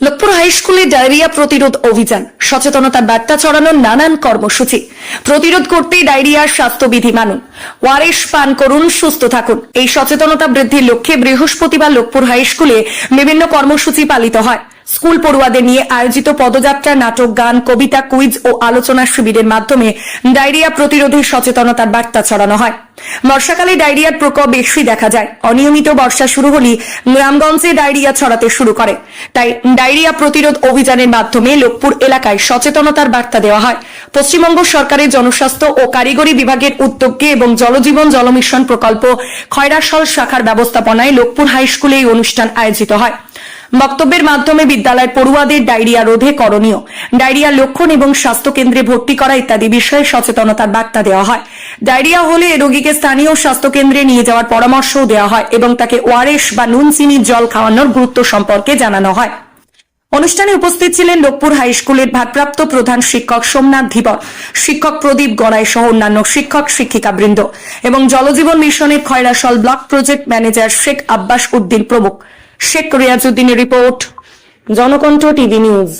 লোকপুর হাইস্কুলে ডায়রিয়া প্রতিরোধ অভিযান। সচেতনতার বার্তা ছড়ানোর নানান কর্মসূচি। প্রতিরোধ করতেই ডায়রিয়ার স্বাস্থ্যবিধি মানুন। ওয়ারেস পান করুন, সুস্থ থাকুন। এই সচেতনতা বৃদ্ধির লক্ষ্যে বৃহস্পতিবার লোকপুর হাইস্কুলে বিভিন্ন কর্মসূচি পালিত হয়। স্কুল পড়ুয়াদের নিয়ে আয়োজিত পদযাত্রা, নাটক, গান, কবিতা কুইজ ও আলোচনা শিবিরের মাধ্যমে ডায়রিয়া প্রতিরোধে সচেতনতার বার্তা ছড়ানো হয়। বর্ষাকালে ডায়রিয়ার প্রকোপ বেশি দেখা যায়। অনিয়মিত বর্ষা শুরু হলেই গ্রামগঞ্জে ডায়রিয়া ছড়াতে শুরু করে। তাই ডায়রিয়া প্রতিরোধ অভিযানের মাধ্যমে লোকপুর এলাকায় সচেতনতার বার্তা দেওয়া হয়। পশ্চিমবঙ্গ সরকারের জনস্বাস্থ্য ও কারিগরি বিভাগের উদ্যোগে এবং জলজীবন জলমিশন প্রকল্প খয়রাসল শাখার ব্যবস্থাপনায় লোকপুর হাই স্কুলে এই অনুষ্ঠান আয়োজিত হয়। বক্তব্যের মাধ্যমে বিদ্যালয়ের পড়ুয়াদের ডায়রিয়া রোধে করণীয়। ডায়রিয়া লক্ষণ এবং স্বাস্থ্য কেন্দ্রে ভর্তি করা ইত্যাদি বিষয়ে সচেতনতার বার্তা দেওয়া হয়। ডায়রিয়া হলে রোগীকে স্থানীয় স্বাস্থ্য কেন্দ্রে নিয়ে যাওয়ার পরামর্শও দেওয়া হয় এবং তাকে ওয়ারেস বা নুন চিনির জল খাওয়ানোর গুরুত্ব সম্পর্কে জানানো হয়। অনুষ্ঠানে উপস্থিত ছিলেন লোকপুর হাই স্কুলের ভারপ্রাপ্ত প্রধান শিক্ষক সোমনাথ ধীবর শিক্ষক প্রদীপ গড়াই সহ অন্যান্য শিক্ষক শিক্ষিকা বৃন্দ এবং জলজীবন মিশনের Khoyrasol block project manager Sheikh Abbas Uddin প্রমুখ। শেখ রিয়াজউদ্দিনের রিপোর্ট জনকণ্ঠ টিভি নিউজ।